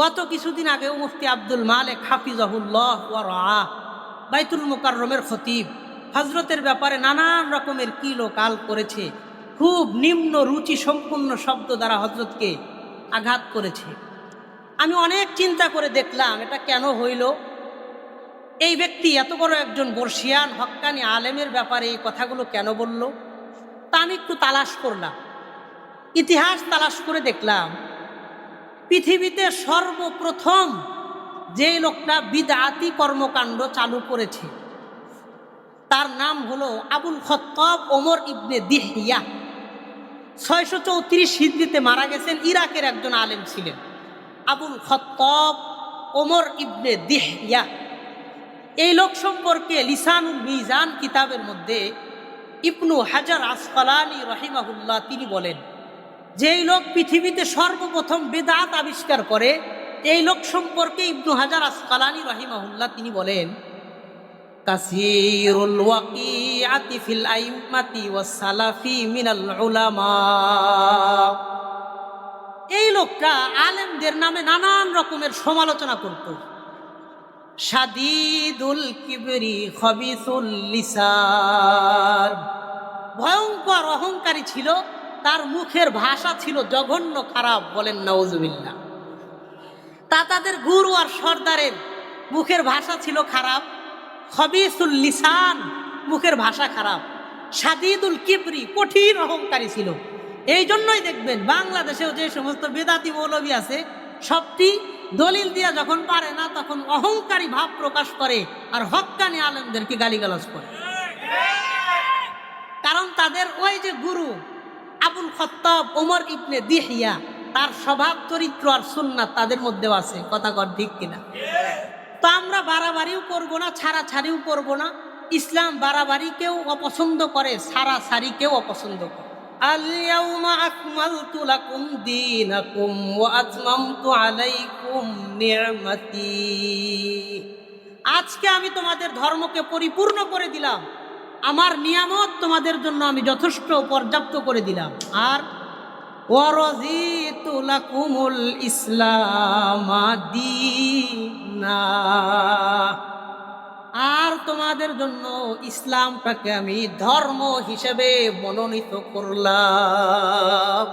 গত কিছুদিন আগেও মুফতি আব্দুল মালেক হাফিজাহুল্লাহ ওয়া বাইতুল মোকাররমের খতিব। হজরতের ব্যাপারে নানান রকমের কিলো কাল করেছে। খুব নিম্ন রুচি সম্পূর্ণ শব্দ দ্বারা হজরতকে আঘাত করেছে। আমি অনেক চিন্তা করে দেখলাম, এটা কেন হইল? এই ব্যক্তি এত বড় একজন বর্ষিয়ান, হক্কানি আলেমের ব্যাপারে এই কথাগুলো কেন বলল? তা আমি একটু তালাশ করলাম। ইতিহাস তালাশ করে দেখলাম পৃথিবীতে সর্বপ্রথম যে লোকটা বিদাতি কর্মকাণ্ড চালু করেছে, তার নাম হলো আবুল খত্তব ওমর ইবনে দিহিয়া ছয়শো চৌত্রিশ হিজড়িতে মারা গেছেন ইরাকের একজন আলেম ছিলেন, আবুল খত্তব ওমর ইবনে দিহিয়া এই লোক সম্পর্কে লিসানুল মিজান কিতাবের মধ্যে ইবনু হাজার আসফালানি রহিমাহুল্লাহ তিনি বলেন যেই লোক পৃথিবীতে সর্বপ্রথম বেদাত আবিষ্কার করে, এই লোক সম্পর্কে ইবনু হাজার আসফালানি রহিমাহুল্লাহ তিনি বলেন, কাসিরুল ওয়াকিআতি ফিল আইম্মাতি ওয়াস সালাফি মিনাল উলামা। এই লোকটা আলেমদের নামে নানান রকমের সমালোচনা করত। সাদিদুল কিবরি খবিসুল লিসান। ভয়ঙ্কর অহংকারী ছিল তার মুখের ভাষা ছিল জঘন্য খারাপ বলেন নওজুবিল্লা তা তাদের গুরু আর সর্দারের মুখের ভাষা ছিল খারাপ। খবিসুল লিসান মুখের ভাষা খারাপ। সাদিদুল কিবরি কঠিন অহংকারী ছিল। এই জন্যই দেখবেন বাংলাদেশেও যে সমস্ত বেদাতি মৌলবী আছে, সবটি দলিল দিয়া যখন পারে না তখন অহংকারী ভাব প্রকাশ করে আর হক্কানি আলেমদেরকে গালিগালাজ করে। কারণ তাদের ওই যে গুরু আবুল খত্তাব ওমর ইবনে দিহিয়া তার স্বভাব চরিত্র আর সুন্নাত তাদের মধ্যেও আছে কথা কর ঠিক কিনা তো আমরা বাড়াবাড়িও করবো না ছাড়া ছাড়িও করবো না ইসলাম বাড়াবাড়িকেও অপছন্দ করে সারা সারিকেও অপছন্দ করে اليوم أكملت لكم دينكم وأتممت عليكم نعمتي আজকে আমি তোমাদের ধর্মকে পরিপূর্ণ করে দিলাম আমার নিয়ামত তোমাদের জন্য আমি যথেষ্ট পর্যাপ্ত করে দিলাম। আর ওয়ারজিতু লাকুমুল ইসলাম আর তোমাদের জন্য ইসলামটাকে আমি ধর্ম হিসেবে মনোনীত করলাম।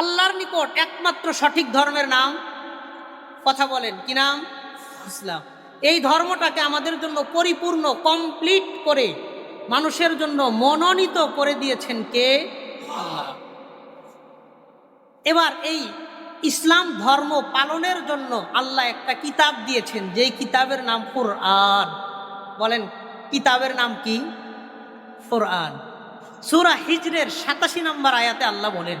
আল্লাহর নিকট একমাত্র সঠিক ধর্মের নাম, কথা বলেন, কি নাম? ইসলাম। এই ধর্মটাকে আমাদের জন্য পরিপূর্ণ কমপ্লিট করে মানুষের জন্য মনোনীত করে দিয়েছেন কে? এবার এই ইসলাম ধর্ম পালনের জন্য আল্লাহ একটা কিতাব দিয়েছেন, যেই কিতাবের নাম কোরআন। বলেন, কিতাবের নাম কি? কোরআন। সুরা হিজরের সাতাশি নম্বর আয়াতে আল্লাহ বলেন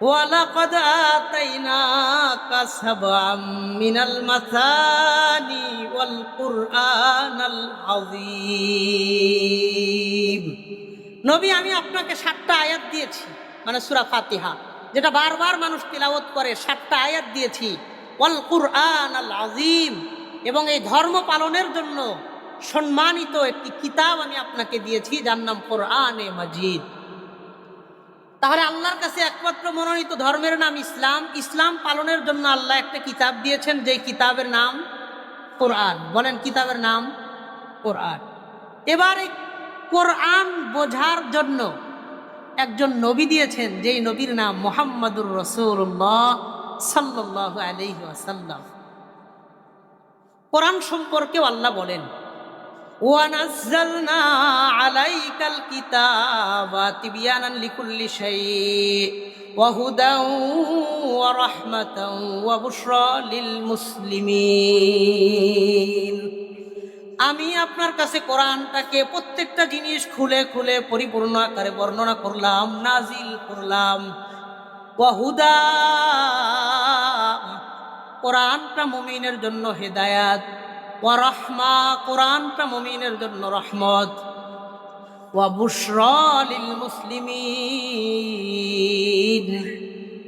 وَلَقَدْ آتَيْنَاكَ سَبْعًا مِنَ الْمَثَانِي وَالْقُرْآنَ الْعَظِيمِ নবী আমি আপনাকে সাতটা আয়াত দিয়েছি মানে সুরা ফাতিহা যেটা বারবার মানুষ তিলাওয়াত করে সাতটা আয়াত দিয়েছি ওয়াল কুরআন আল আজিম এবং এই ধর্ম পালনের জন্য সম্মানিত একটি কিতাব আমি আপনাকে দিয়েছি যার নাম কোরআনে মাজিদ তাহলে আল্লাহর কাছে একমাত্র মনোনীত ধর্মের নাম ইসলাম। ইসলাম পালনের জন্য আল্লাহ একটা কিতাব দিয়েছেন যে কিতাবের নাম কোরআন। বলেন কিতাবের নাম কোরআন। এবার এই কোরআন বোঝার জন্য একজন নবী দিয়েছেন, যেই নবীর নাম মোহাম্মদুর রসুল্লাহ সাল্লাহ আলহি আসাল্লাম কোরআন সম্পর্কেও আল্লাহ বলেন। وَنَزَّلْنَا عَلَيْكَ الْكِتَابَ تِبْيَانًا لِكُلِّ شَيْءٍ وَهُدًى وَرَحْمَةً وَبُشْرَى لِلْمُسْلِمِينَ আমি আপনার কাছে কোরআনটাকে প্রত্যেকটা জিনিস খুলে খুলে পরিপূর্ণ আকারে বর্ণনা করলাম নাজিল করলাম ওয়াহুদা কোরআনটা মুমিনের জন্য হেদায়াত ওয়া রহমা কোরআনটা মুমিনের জন্য রহমত। ওয়া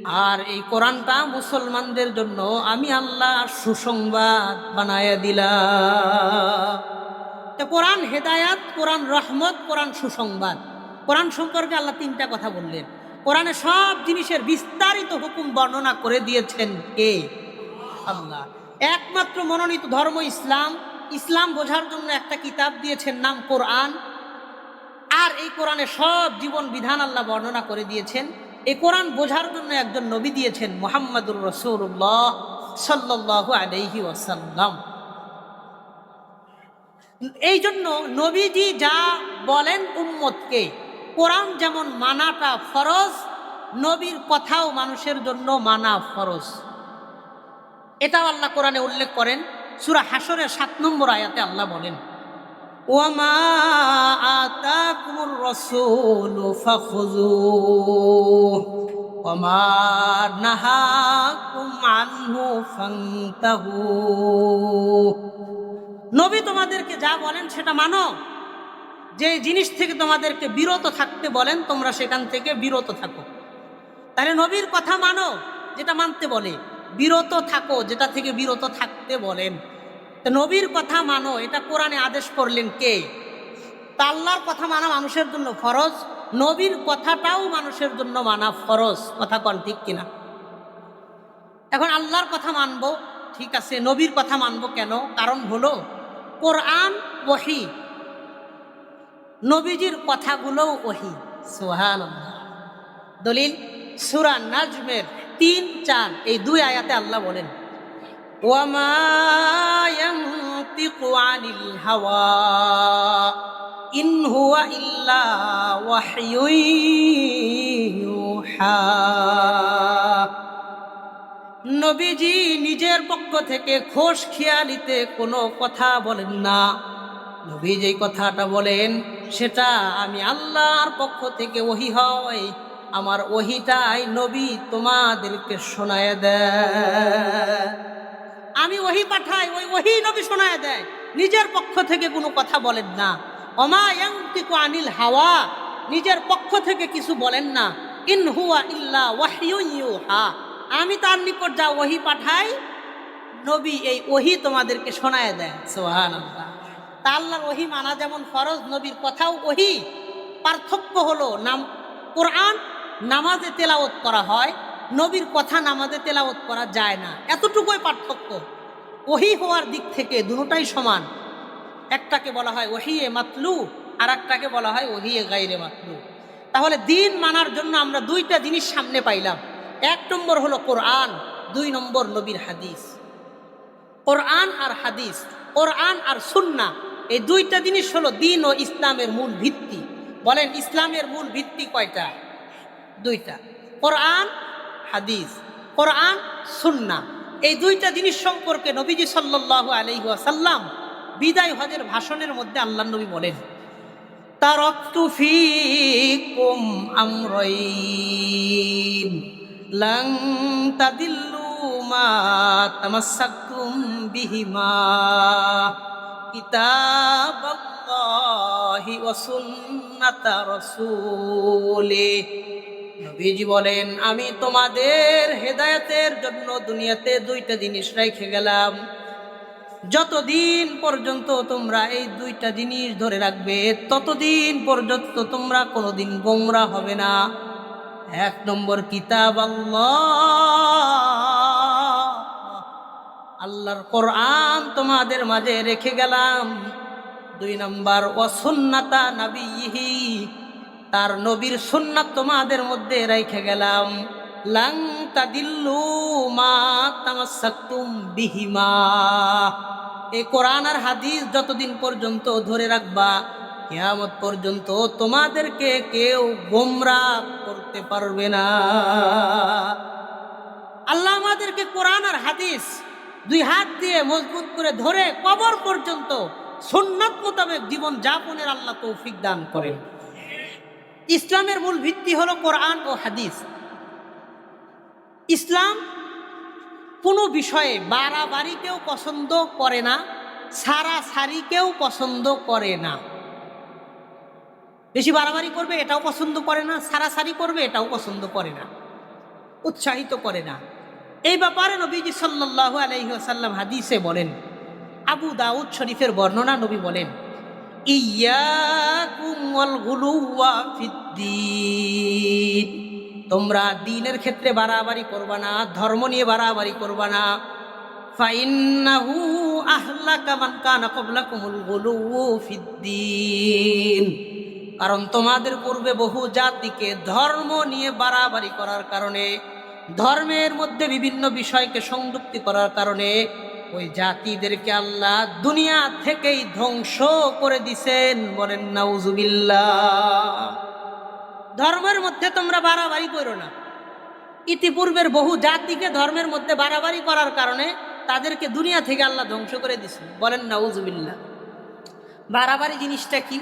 আর এই কোরআনটা মুসলমানদের জন্য আমি আল্লাহ সুসংবাদ বানায়া দিলাম। কোরআন হেদায়াত, কোরআন রহমত, কোরআন সুসংবাদ। কোরআন সম্পর্কে আল্লাহ তিনটা কথা বললেন। কোরআনে সব জিনিসের বিস্তারিত হুকুম বর্ণনা করে দিয়েছেন কে? আল্লাহ। একমাত্র মনোনীত ধর্ম ইসলাম। ইসলাম বোঝার জন্য একটা কিতাব দিয়েছেন, নাম কোরআন। আর এই কোরআনে সব জীবন বিধান আল্লাহ বর্ণনা করে দিয়েছেন। এই কোরআন বোঝার জন্য একজন নবী দিয়েছেন, মোহাম্মদুর রসুল্লাহ সাল্লাহ আলহি ওয়াসাল্লাম। এই জন্য নবীজি যা বলেন উম্মতকে, কোরআন যেমন মানাটা ফরজ, নবীর কথাও মানুষের জন্য মানা ফরজ। এটাও আল্লাহ কোরআনে উল্লেখ করেন, সুরা হাসরের সাত নম্বর আয়াতে আল্লাহ বলেন নাহাকুম নবী তোমাদেরকে যা বলেন সেটা মানো। যে জিনিস থেকে তোমাদেরকে বিরত থাকতে বলেন, তোমরা সেখান থেকে বিরত থাকো। তাহলে নবীর কথা মানো, যেটা মানতে বলে। বিরত থাকো, যেটা থেকে বিরত থাকতে বলেন। নবীর কথা মানো, এটা কোরআনে আদেশ করলেন কে? তা আল্লাহর কথা মানা মানুষের জন্য ফরজ, নবীর কথাটাও মানুষের জন্য মানা ফরজ। কথা কন, ঠিক কিনা? এখন আল্লাহর কথা মানবো, ঠিক আছে, নবীর কথা মানবো কেন? কারণ হলো, কোরআন ওহি। নবীজির কথাগুলোও ওহি সোহান দলিল, সুরা নাজমের তিন চার এই দুই আয়াতে আল্লাহ বলেন নবীজি নিজের পক্ষ থেকে খোশ খেয়ালিতে কোনো কথা বলেন না। নবী যে কথাটা বলেন, সেটা আমি আল্লাহর পক্ষ থেকে ওহি হয়। আমার ওহিটাই নবী তোমাদেরকে শোনায় দেয়। আমি ওহি পাঠাই, ওই ওহি নবী শোনায় দেয়। নিজের পক্ষ থেকে কোনো কথা বলেন না। অমায়ঙ্কিকু আনিল হাওয়া, নিজের পক্ষ থেকে কিছু বলেন না। ইন হুয়া ইল্লা ওয়াহিউ হা আমি তার নিকট যা ওহি পাঠাই, নবী এই ওহি তোমাদেরকে শোনায় দেয়। সোহান আল্লাহ তা আল্লাহর ওহি মানা যেমন ফরজ, নবীর কথাও ওহি। পার্থক্য হলো নাম কোরআন নামাজে তেলাওত করা হয়, নবীর কথা নামাজে তেলাওত করা যায় না। এতটুকুই পার্থক্য। ওহি হওয়ার দিক থেকে দুটাই সমান। একটাকে বলা হয় ওহিয়ে মাতলু আর একটাকে বলা হয় ওহিয়ে গাইরে মাতলু। তাহলে দিন মানার জন্য আমরা দুইটা জিনিস সামনে পাইলাম। এক নম্বর হলো কোরআন, দুই নম্বর নবীর হাদিস। কোরআন আর হাদিস, কোরআন আর সুন্না, এই দুইটা জিনিস হলো দিন ও ইসলামের মূল ভিত্তি। বলেন ইসলামের মূল ভিত্তি কয়টা? দুইটা। কোরআন, হাদিস। কোরআন, সুন্না। এই দুইটা জিনিস সম্পর্কে নবীজি সাল্লাহ আলহিহাসাল্লাম বিদায় হজের ভাষণের মধ্যে আল্লাহ নবী বলেন, তারকতু ফিকুম আমরাইন লং তাদিল্লু মা তামাসাক্তুম বিহিমা, কিতাবাল্লাহি ওয়া সুন্নাতা রাসূলিহি। নবীজি বলেন, আমি তোমাদের হেদায়তের জন্য দুনিয়াতে দুইটা জিনিস রেখে গেলাম। যতদিন পর্যন্ত তোমরা এই দুইটা জিনিস ধরে রাখবে, ততদিন পর্যন্ত তোমরা কোনোদিন গোমরা হবে না। এক নম্বর কিতাব আল্লাহ। আল্লাহর কোরআন তোমাদের মাঝে রেখে গেলাম। দুই নম্বর অসুন্নাতা নাবিহি তার নবীর সুন্নাত তোমাদের মধ্যে রেখে গেলাম। লাং তাদিল্লু মা তামাসাক্তুম বিহিমা। এই কোরআন আর হাদিস যতদিন পর্যন্ত ধরে রাখবা, কিয়ামত পর্যন্ত তোমাদেরকে কেউ গোমরা করতে পারবে না। আল্লাহ আমাদেরকে কোরআন আর হাদিস দুই হাত দিয়ে মজবুত করে ধরে কবর পর্যন্ত সুন্নাত মোতাবেক জীবন যাপনের আল্লাহ তৌফিক দান করেন। ইসলামের মূল ভিত্তি হলো কোরআন ও হাদিস। ইসলাম কোনো বিষয়ে বাড়াবাড়ি কেউ পছন্দ করে না সারা সারি কেউ পছন্দ করে না। বেশি বাড়াবাড়ি করবে, এটাও পছন্দ করে না সারা সারি করবে, এটাও পছন্দ করে না, উৎসাহিত করে না। এই ব্যাপারে নবীজি সাল্লাহ আলহিহাসাল্লাম হাদিসে বলেন, আবু দাউদ শরীফের বর্ণনা নবী বলেন তোমরা দিনের ক্ষেত্রে বাড়াবাড়ি করবা না, ধর্ম নিয়ে বাড়াবাড়ি করবা না। ফাইন্নাহু আহলাকা মান কানা ক্বাবলাকুমুল গুলু ফিদ্দিন কারণ তোমাদের পূর্বে বহু জাতিকে ধর্ম নিয়ে বাড়াবাড়ি করার কারণে, ধর্মের মধ্যে বিভিন্ন বিষয়কে সংযুক্তি করার কারণে ওই জাতিদেরকে আল্লাহ দুনিয়া থেকেই ধ্বংস করে দিছেন। বলেন, নাউজুবিল্লাহ। ধর্মের মধ্যে তোমরা বাড়াবাড়ি করো না। ইতিপূর্বের বহু জাতিকে ধর্মের মধ্যে বাড়াবাড়ি করার কারণে তাদেরকে দুনিয়া থেকে আল্লাহ ধ্বংস করে দিছে বলেন, নাউজুবিল্লাহ। বাড়াবাড়ি জিনিসটা কি?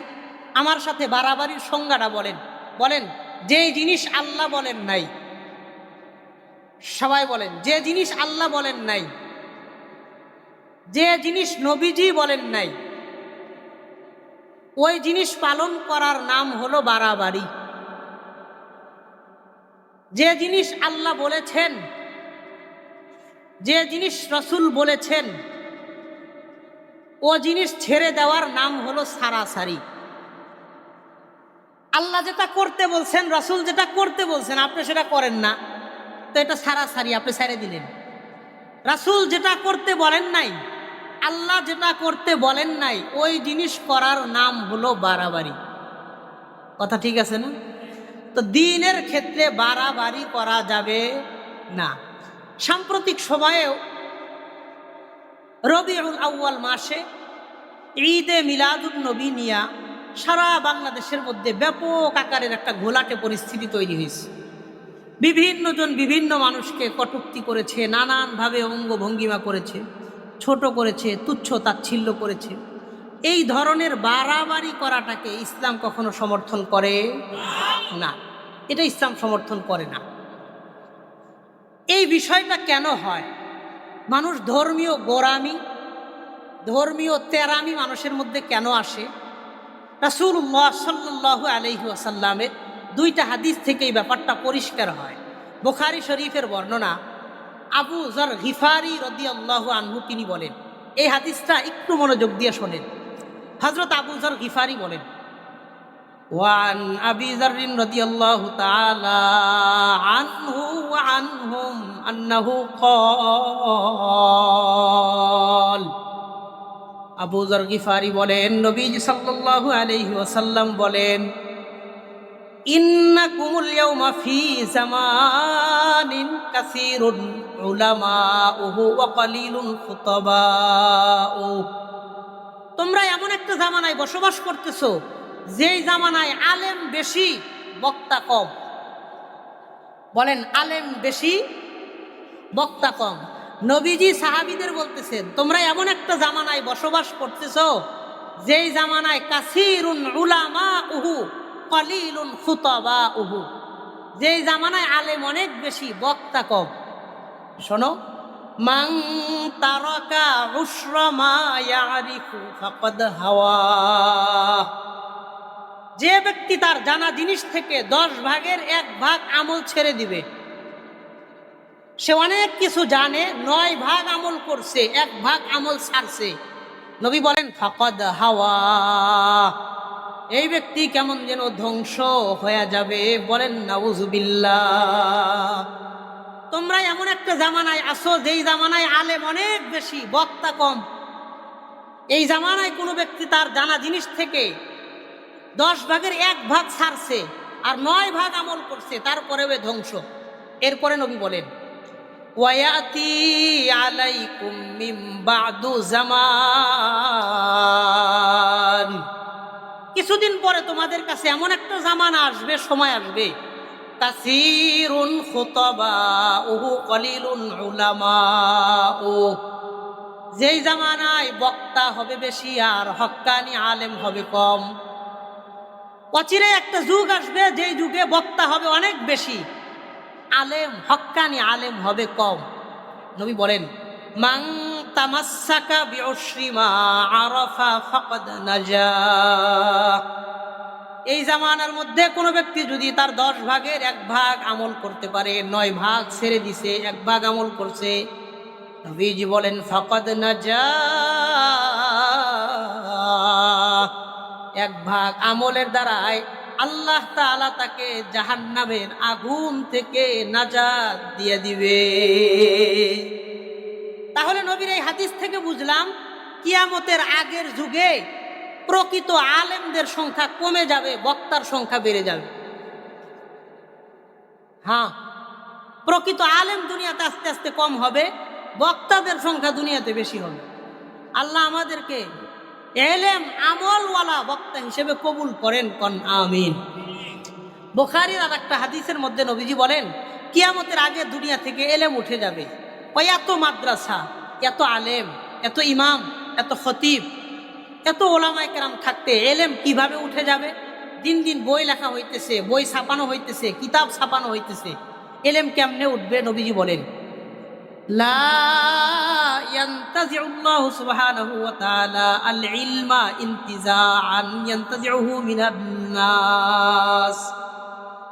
আমার সাথে বাড়াবাড়ির সংজ্ঞাটা বলেন। বলেন, যে জিনিস আল্লাহ বলেন নাই। সবাই বলেন, যে জিনিস আল্লাহ বলেন নাই। যে জিনিস নবীজি বলেন নাই, ওই জিনিস পালন করার নাম হলো বাড়াবাড়ি। যে জিনিস আল্লাহ বলেছেন, যে জিনিস রসুল বলেছেন, ও জিনিস ছেড়ে দেওয়ার নাম হলো সারাসারি। আল্লাহ যেটা করতে বলছেন, রসুল যেটা করতে বলছেন, আপনি সেটা করেন না। তো এটা সারাসারি, আপনি ছেড়ে দিলেন। রাসুল যেটা করতে বলেন নাই আল্লাহ যেটা করতে বলেন নাই, ওই জিনিস করার নাম হলো বাড়াবাড়ি। কথা ঠিক আছে না? তো দিনের ক্ষেত্রে বাড়াবাড়ি করা যাবে না। সাম্প্রতিক সময়েও রবিউল আউ্য়াল মাসে ঈদে মিলাদুল নবী নিয়া সারা বাংলাদেশের মধ্যে ব্যাপক আকারের একটা ঘোলাটে পরিস্থিতি তৈরি হয়েছে। বিভিন্নজন বিভিন্ন মানুষকে কটুক্তি করেছে, নানানভাবে অঙ্গভঙ্গিমা করেছে। ছোট করেছে, তুচ্ছ তাচ্ছিল্য করেছে। এই ধরনের বাড়াবাড়ি করাটাকে ইসলাম কখনো সমর্থন করে না। এটা ইসলাম সমর্থন করে না। এই বিষয়টা কেন হয়? মানুষ ধর্মীয় গোরামি ধর্মীয় তেরামি মানুষের মধ্যে কেন আসে? রাসুল্লাহ সাল্লাহ আলহি আসাল্লামের দুইটা হাদিস থেকে এই ব্যাপারটা পরিষ্কার হয়। বুখারি শরীফের বর্ণনা আবু জর হিফারি রদি আল্লাহ আনহু তিনি বলেন, এই হাদিসটা একটু মনোযোগ দিয়ে শোনেন। হজরত আবু জর হিফারি বলেন, ওয়ান আবি জারিন রদি আল্লাহ আনহু আনহুম আন্নাহু কল আবু জর গিফারি বলেন নবী সাল্লাল্লাহু আলাইহি ওয়াসাল্লাম বলেন তোমরা এমন একটা জামানায় বসবাস করতেছো, যেই জামানায় আলেম বেশি, বক্তা কম। বলেন, আলেম বেশি, বক্তা কম। নবীজি সাহাবিদের বলতেছেন, তোমরা এমন একটা জামানায় বসবাস করতেছ, যেই জামানায় কাসিরুন উলামা উহু কলিলুন খুতবা উহু যেই জামানায় আলেম অনেক বেশি, বক্তা কম। শোনো মাং তারকা উশ্রমা ইয়ারিফু ফাকাদ হাওয়া। যে ব্যক্তি তার জানা জিনিস থেকে দশ ভাগের এক ভাগ আমল ছেড়ে দিবে, সে অনেক কিছু জানে, নয় ভাগ আমল করছে, এক ভাগ আমল ছাড়ছে। নবী বলেন, ফাকদ হাওয়া। এই ব্যক্তি কেমন যেন ধ্বংস হয়ে যাবে? বলেন নাউজুবিল্লা তোমরা এমন একটা জামানায় আসো, যেই জামানায় আলেম অনেক বেশি, বক্তা কম। এই জামানায় কোনো ব্যক্তি তার জানা জিনিস থেকে দশ ভাগের এক ভাগ ছাড়ছে আর নয় ভাগ আমল করছে তারপরে ধ্বংস। এরপরে নবী বলেন ওয়াতি আলাইকুম মিম বাদু জামান। কিছুদিন পরে তোমাদের কাছে এমন একটা জামানা আসবে, সময় আসবে। কাসিরুন খুতবা উহু কলিলুন উলামা ও যেই জামানায় বক্তা হবে বেশি আর হক্কানি আলেম হবে কম। অচিরে একটা যুগ আসবে, যেই যুগে বক্তা হবে অনেক বেশি। আলেম, হক্কানি আলেম হবে কম। নবী বলেন মাং তামাসাকা বিউশ্রিমা আরাফা ফাকাদ নাজা। এই জামানার মধ্যে কোনো ব্যক্তি যদি তার দশ ভাগের এক ভাগ আমল করতে পারে, নয় ভাগ ছেড়ে দিছে, এক ভাগ আমল করছে, নবীজি বলেন, ফকদ নাজা। এক ভাগ আমলের দ্বারায় আল্লাহ তাআলা তাকে জাহান্নামের আগুন থেকে নাজাত দিয়ে দিবে। তাহলে নবীর এই হাদিস থেকে বুঝলাম, কিয়ামতের আগের যুগে প্রকৃত আলেমদের সংখ্যা কমে যাবে, বক্তার সংখ্যা বেড়ে যাবে। হ্যাঁ প্রকৃত আলেম দুনিয়াতে আস্তে আস্তে কম হবে, বক্তাদের সংখ্যা দুনিয়াতে বেশি হবে। আল্লাহ আমাদেরকে এলেম আমলওয়ালা বক্তা হিসেবে কবুল করেন, কন, আমিন। বোখারির আর একটা হাদিসের মধ্যে নবীজি বলেন, কিয়ামতের আগে দুনিয়া থেকে এলেম উঠে যাবে। ওই এত মাদ্রাসা, এত আলেম, এত ইমাম, এত খতিব, এত ওলামায় কেরাম থাকতে এলেম কীভাবে উঠে যাবে? দিন দিন বই লেখা হইতেছে, বই ছাপানো হইতেছে, কিতাব ছাপানো হইতেছে। এলেম কেমনে উঠবে নবীজি বলেন?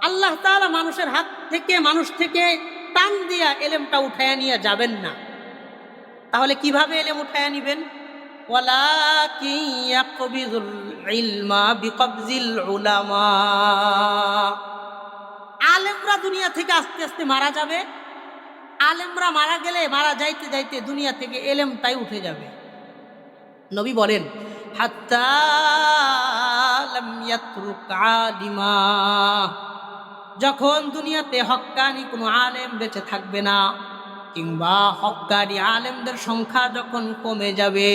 আল্লাহ মানুষের হাত থেকে, মানুষ থেকে টান দিয়া এলেমটা উঠায়া নিয়ে যাবেন না। তাহলে কীভাবে এলেম উঠায়া নিবেন? আলেমরা দুনিয়া থেকে আস্তে আস্তে মারা যাবে। আলেমরা মারা গেলে, মারা যাইতে যাইতে দুনিয়া থেকে এলেমটাই উঠে যাবে। নবী বলেন, হাত্তা যখন দুনিয়াতে হক্কানি কোনো আলেম বেঁচে থাকবে না, কিংবা হক্কানি আলেমদের সংখ্যা যখন কমে যাবে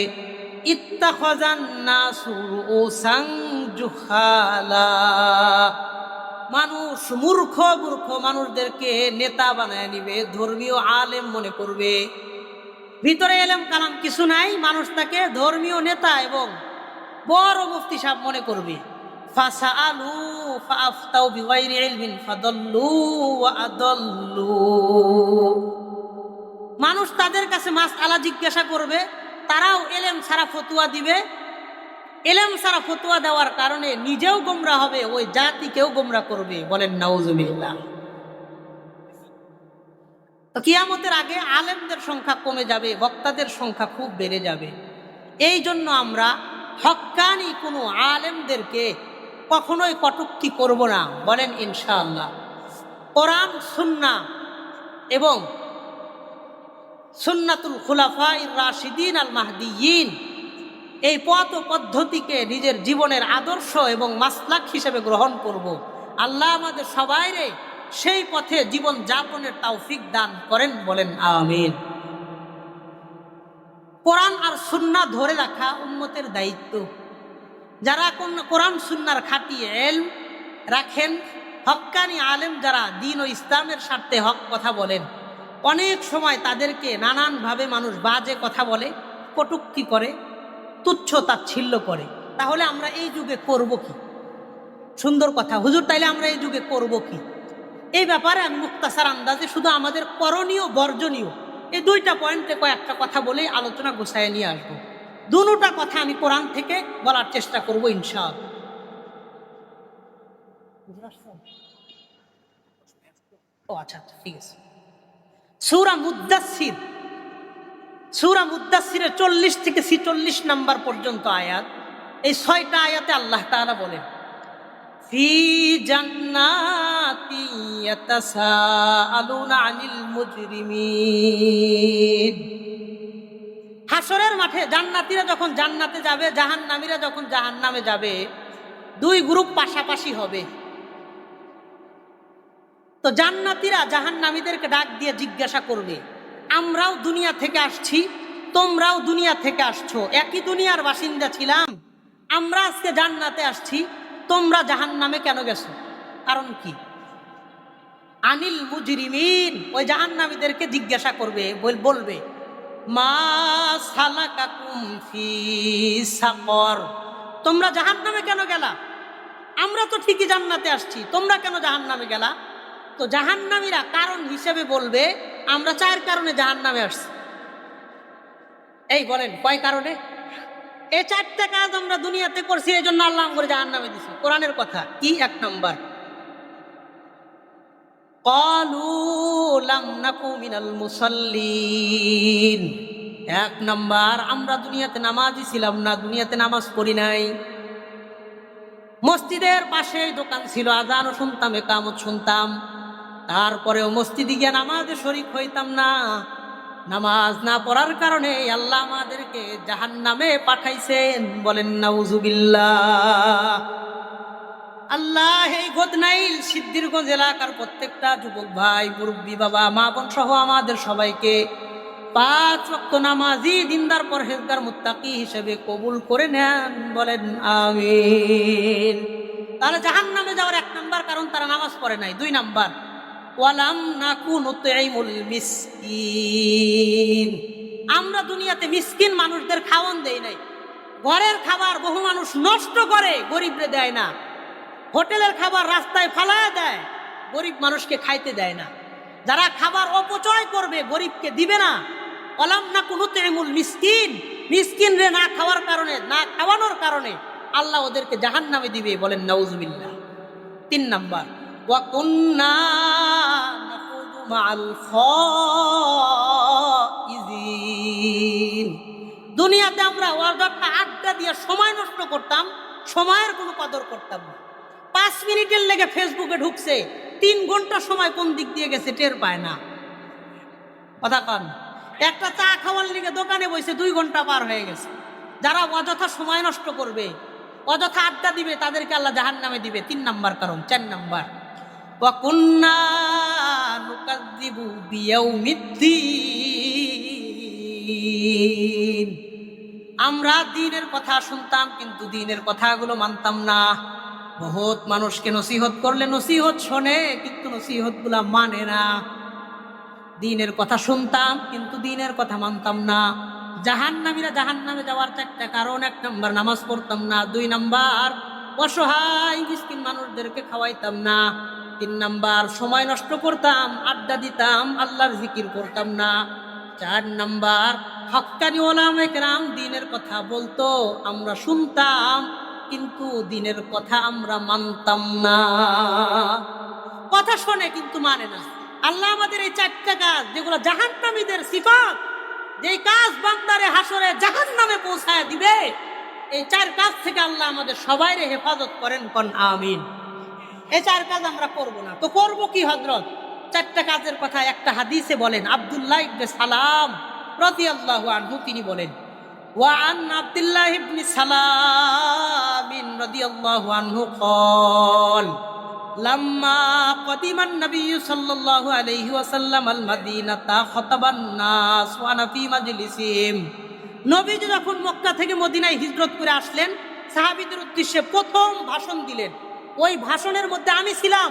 মানুষ মূর্খ মূর্খ মানুষদেরকে নেতা বানায় নিবে, ধর্মীয় আলেম মনে করবে। ভিতরে এলেম কালাম কিছু নাই, মানুষ তাকে ধর্মীয় নেতা এবং বড় মুফতি সাহেব মনে করবে। ফাসা আলু ফাফতাউ বিগাইরি ইলমিন ফাদাল্লু ওয়া মানুষ তাদের কাছে মাস আলা জিজ্ঞাসা করবে, তারাও এলেম ছাড়া ফতুয়া দিবে। এলেম ছাড়া ফতুয়া দেওয়ার কারণে নিজেও গোমরা হবে, ওই জাতিকেও গোমরা করবে, বলেন নাউজুবিল্লাহ। তো কিয়ামতের আগে আলেমদের সংখ্যা কমে যাবে, বক্তাদের সংখ্যা খুব বেড়ে যাবে। এই জন্য আমরা হক্কানি কোনো আলেমদেরকে কখনোই কটুক্তি করব না। বলেন, ইনশাআল্লাহ। কোরআন, সুন্না এবং সুন্নাতুল খুলাফা রাশিদিন আল মাহদিয়িন এই পথ পদ্ধতিকে নিজের জীবনের আদর্শ এবং মাসলাক হিসেবে গ্রহণ করব। আল্লাহ আমাদের সবাইরে সেই পথে জীবন যাপনের তৌফিক দান করেন বলেন, আমিন। কোরআন আর সুন্না ধরে রাখা উন্মতের দায়িত্ব। যারা কোন কোরআন সুন্নার খাটিয়ে এল রাখেন হক্কানি আলেম যারা দিন ও ইসলামের স্বার্থে হক কথা বলেন, অনেক সময় তাদেরকে নানানভাবে মানুষ বাজে কথা বলে, কটুক্তি করে, তুচ্ছ তাচ্ছিল্য করে। তাহলে আমরা এই যুগে করব কি? সুন্দর কথা। হুজুর, তাইলে আমরা এই যুগে করব কি? এই ব্যাপারে আমি মুক্তাসার আন্দাজে শুধু আমাদের করণীয়, বর্জনীয়, এই দুইটা পয়েন্টে কয়েকটা কথা বলেই আলোচনা গোছায় নিয়ে আসব। দুটা কথা আমি কোরআন থেকে বলার চেষ্টা করব ইনশাল ও আচ্ছা আচ্ছা ঠিক আছে। সুরা মুদাসির সুরা মুদাসিরের চল্লিশ থেকে ছিচল্লিশ নাম্বার পর্যন্ত আয়াত, এই ছয়টা আয়াতে আল্লাহ তাআলা বলেন, ফি জান্নাতি ইয়াতাসাআলুনা আনিল মুজরিমিন। হাসরের মাঠে জান্নাতীরা যখন জান্নাতে যাবে, জাহান্নামীরা যখন জাহান্নামে যাবে, দুই গ্রুপ পাশাপাশি হবে। তো জান্নাতীরা জাহান্নামীদেরকে ডাক দিয়ে জিজ্ঞাসা করবে, আমরাও দুনিয়া থেকে আসছি, তোমরাও দুনিয়া থেকে আসছো, একই দুনিয়ার বাসিন্দা ছিলাম, আমরা আজকে জান্নাতে আসছি, তোমরা জাহান্নামে কেন গেছো? কারণ কি? আনিল মুজরিমিন ওই জাহান্নামীদেরকে জিজ্ঞাসা করবে বলবে মা তোমরা জাহান্নামে কেন গেলা? আমরা তো ঠিকই জান্নাতে আসছি, তোমরা কেন জাহান্নামে গেলা? তো জাহান্নামীরা কারণ হিসেবে বলবে, আমরা চার কারণে জাহান্নামে আসছি। এই বলেন, কয় কারণে? এই চারটা কাজ আমরা দুনিয়াতে করছি এই জন্য আল্লাহ করে জাহান্নামে দিছি। কোরআনের কথা, কি? এক নম্বর قالوا لم نكن من المصلين এক নাম্বার আমরা দুনিয়াতে নামাজই ছিলাম না দুনিয়াতে নামাজ পড়ি নাই মসজিদের পাশে দোকান ছিল আজানও শুনতাম একামত শুনতাম তারপরেও মসজিদে গিয়ে নামাজে শরিক হইতাম না নামাজ না পড়ার কারণে আল্লাহ আমাদেরকে জাহান নামে পাঠাইছেন বলেন নাউজুবিল্লাহ আল্লাহ, এই গোদনাইল সিদ্ধিরগঞ্জ এলাকার প্রত্যেকটা যুবক ভাই, মুরব্বী, বাবা, মা, বোন সহ আমাদের সবাইকে পাঁচ ওয়াক্ত নামাজি দিনদার পরহেজগার মুত্তাকি হিসেবে কবুল করে নেন, বলেন আমিন। তাহলে জাহান নামে যাওয়ার এক নাম্বার কারণ তারা নামাজ পড়ে নাই, দুই নাম্বার। ওয়ালাম নাকুন মিসকিন। আমরা দুনিয়াতে মিসকিন মানুষদের খাওয়ান দেই নাই। ঘরের খাবার বহু মানুষ নষ্ট করে, গরিবরে দেয় না। হোটেলের খাবার রাস্তায় ফালায় দেয়, গরিব মানুষকে খাইতে দেয় না। যারা খাবার অপচয় করবে, গরিবকে দিবে না। অলাম না কোনো তেমুল মিসকিন মিসকিন রে না খাওয়ার কারণে, না খাওয়ানোর কারণে আল্লাহ ওদেরকে জাহান নামে দিবে বলেন, নাউজুবিল্লাহ। তিন নাম্বার দুনিয়াতে আমরা ওয়ার্ডটা আড্ডা দিয়ে সময় নষ্ট করতাম, সময়ের কোনো কদর করতাম না। পাঁচ মিনিটের লেগে ফেসবুকে ঢুকছে, তিন ঘণ্টা সময় কোন দিক দিয়ে গেছে টের পায় না। কথা কন, একটা চা খাওয়ার লিগে দোকানে বসে দুই ঘণ্টা পার হয়ে গেছে। যারা অযথা সময় নষ্ট করবে, অযথা আড্ডা দিবে, তাদেরকে আল্লাহ জাহান নামে দিবে। তিন নাম্বার কারণ, চার নাম্বার। আমরা দিনের কথা শুনতাম, কিন্তু দিনের কথাগুলো মানতাম না। বহুত মানুষকে নসিহত করলে নসিহত শোনে, কিন্তু নসিহতগুলা মানে না। দিনের কথা শুনতাম, কিন্তু দিনের কথা মানতাম না। জাহান নামীরা জাহান নামে যাওয়ার চারটা কারণ, এক নাম্বার নামাজ পড়তাম না, দুই নাম্বার অসহায়, মিসকিন মানুষদেরকে খাওয়াইতাম না। তিন নাম্বার সময় নষ্ট করতাম, আড্ডা দিতাম, আল্লাহর জিকির করতাম না। চার নাম্বার হক্কানি ওলাম একরাম দিনের কথা বলতো, আমরা শুনতাম কিন্তু দিনের কথা আমরা মানতাম না। কথা শোনে কিন্তু মানে না। আল্লাহ আমাদের এই চারটা কাজ, যেগুলো জাহান্নামীদের সিফাত, যেই কাজ বান্দারে হাসরে জাহান নামে পৌঁছায় দিবে, এই চার কাজ থেকে আল্লাহ আমাদের সবাইরে হেফাজত করেন, কন আমিন। এই চার কাজ আমরা করব না। তো করব কি হজরত চারটা কাজের কথা একটা হাদিসে বলেন, আব্দুল্লাহ সালাম রাদিয়াল্লাহু আনহু তিনি বলেন وعن عبد الله بن سلام رضي الله عنه قال لما قدم النبي صلى الله عليه وسلم المدينة خطب الناس وانا في مجلسهم নবীজি যখন মক্কা থেকে মদিনায় হিজরত করে আসলেন সাহাবীদের উদ্দেশ্যে প্রথম ভাষণ দিলেন ওই ভাষণের মধ্যে আমি ছিলাম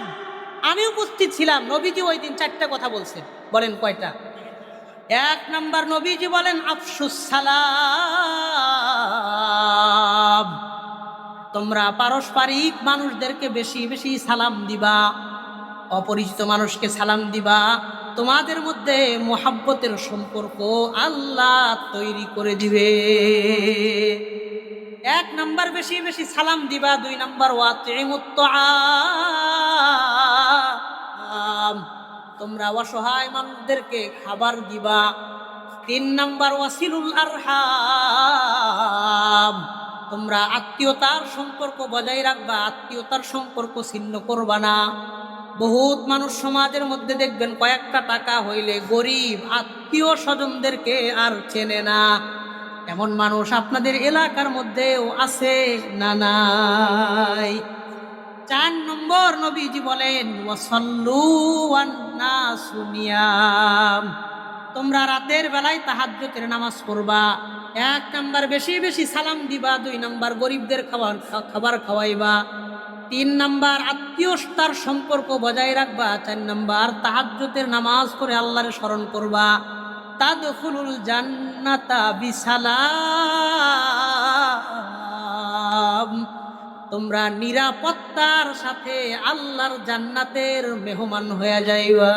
আমি উপস্থিত ছিলাম নবীজি ওই দিন চারটা কথা বলছেন বলেন কয়টা এক নম্বর নবীজি বলেন, আফসুস সালাম। তোমরা পারস্পরিক মানুষদেরকে বেশি বেশি সালাম দিবা, অপরিচিত মানুষকে সালাম দিবা। তোমাদের মধ্যে মোহাব্বতের সম্পর্ক আল্লাহ তৈরি করে দিবে। এক নাম্বার বেশি বেশি সালাম দিবা, দুই নাম্বার ওয়াতিমুত্তাআম। তোমরা অসহায় মানুষদেরকে খাবার দিবা। তিন নাম্বার ওয়াসিলুল আরহাম। তোমরা আত্মীয়তার সম্পর্ক বজায় রাখবা, আত্মীয়তার সম্পর্ক ছিন্ন করবা না। বহুত মানুষ সমাজের মধ্যে দেখবেন কয়েকটা টাকা হইলে গরিব, আত্মীয় স্বজনদেরকে আর চেনে না। এমন মানুষ আপনাদের এলাকার মধ্যেও আছে না নাই? চার নম্বর নবীজি বলেন তোমরা রাতের বেলায় তাহাজ্জুদের নামাজ পড়বা, এক নাম্বার বেশি বেশি সালাম দিবা, দুই নাম্বার গরিবদের খাবার খাবার খাওয়াইবা, তিন নাম্বার আত্মীয়তার সম্পর্ক বজায় রাখবা, চার নাম্বার তাহাজ্জুদের নামাজ করে আল্লাহরে স্মরণ করবা। তাদখুলুল জান্নাতা বিসালাম। তোমরা নিরাপত্তার সাথে আল্লাহর জান্নাতের মেহমান হয়ে যাইবা।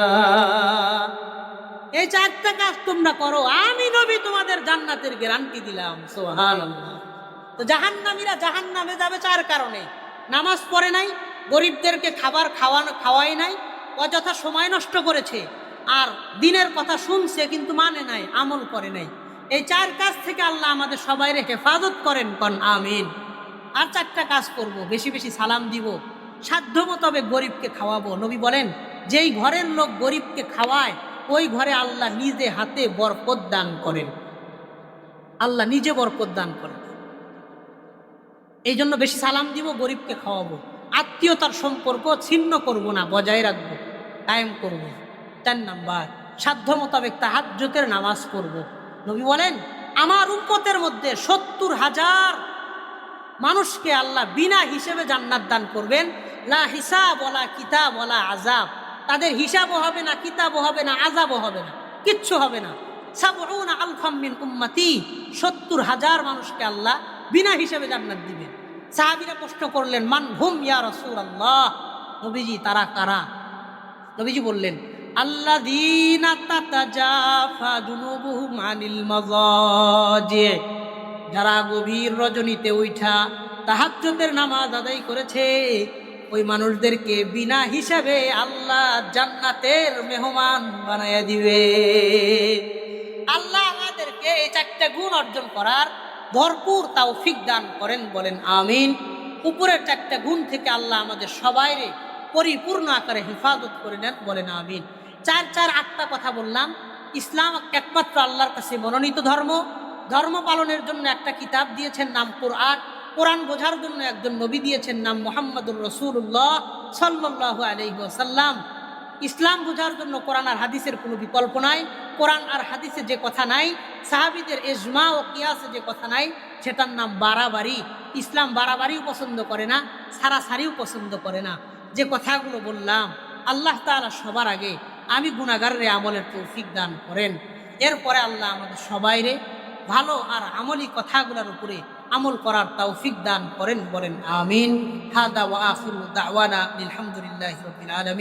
এই চারটা কাজ তোমরা করো। আমি নবী তোমাদের জান্নাতের গ্যারান্টি দিলাম, সুবহানাল্লাহ। তো জাহান্নামীরা জাহান্নামে যাবে চার কারণে। নামাজ পড়ে নাই, গরিবদেরকে খাবার খাওয়ানো খাওয়াই নাই, অযথা সময় নষ্ট করেছে। আর দিনের কথা শুনছে কিন্তু মানে নাই, আমল করে নাই। এই চার কাজ থেকে আল্লাহ আমাদের সবাই হেফাজত করেন, কন আমিন। আর চারটা কাজ করব, বেশি বেশি সালাম দিব। সাধ্য মোতাবেক গরিবকে খাওয়াবো। নবী বলেন, যেই ঘরের লোক গরিবকে খাওয়ায়, ওই ঘরে আল্লাহ নিজে হাতে বরকত দান করেন। আল্লাহ নিজে বরকত দান করেন। এই জন্য বেশি সালাম দিব, গরিবকে খাওয়াবো। আত্মীয়তার সম্পর্ক ছিন্ন করব না, বজায় রাখব, কায়েম করব। চার নাম্বার, সাধ্য মোতাবেক তাহাজ্জতের নামাজ পড়ব। নবী বলেন, আমার উম্মতের মধ্যে সত্তর হাজার মানুষকে আল্লাহ বিনা হিসেবে জান্নাত দান করবেন। লা হিসাব বলা কিতাব বলা আজাব তাদের হিসাবও হবে না, কিতাবও হবে না আজাবও হবে না, কিচ্ছু হবে না। সাবউনা আলফাম মিন সত্তর হাজার মানুষকে আল্লাহ বিনা হিসেবে জান্নাত দিবেন। সাহাবীরা প্রশ্ন করলেন, মান হুম ইয়া রাসূলুল্লাহ? নবীজি, তারা কারা? নবীজি বললেন আল্লাহ আল্লাযীনা তাতাজাফা জুনুবুহুম আনিল মাযাজি যারা গভীর রজনীতে উঠা তাহাজ্জুদের নামাজ আদায় করেছে, ওই মানুষদেরকে বিনা হিসাবে আল্লাহ জান্নাতের মেহমান বানাইয়া দিবে। আল্লাহ আমাদেরকে এই চারটা গুণ অর্জন করার ভরপুর তৌফিক দান করেন, বলেন আমিন। উপরের চারটা গুণ থেকে আল্লাহ আমাদের সবাইরে পরিপূর্ণ আকারে হেফাজত করে নেন, বলেন আমিন। চার চার, আটটা কথা বললাম। ইসলাম একমাত্র আল্লাহর কাছে মনোনীত ধর্ম। ধর্ম পালনের জন্য একটা কিতাব দিয়েছেন, নাম কোরআন। কোরআন বোঝার জন্য একজন নবী দিয়েছেন, নাম মোহাম্মদুর রসুল্লাহ সাল্লাহ আলহিহাসাল্লাম ইসলাম বোঝার জন্য কোরআন আর হাদিসের কোনো বিকল্প নাই। কোরআন আর হাদিসে যে কথা নাই, সাহাবিদের এজমা ও কিয়াসে যে কথা নাই, সেটার নাম বাড়াবাড়ি। ইসলাম বাড়াবাড়িও পছন্দ করে না, সারাসারিও পছন্দ করে না। যে কথাগুলো বললাম, আল্লাহ তাআলা সবার আগে আমি গুণাগারের আমলের তৌফিক দান করেন। এরপরে আল্লাহ আমাদের সবাইরে ভালো আর আমলি কথাগুলোর উপরে আমল করার তৌফিক দান করেন, বলেন, আমিন। হাদা ওয়া আখিরু দাওয়ানা আলহামদুলিল্লাহি রাব্বিল আলামিন।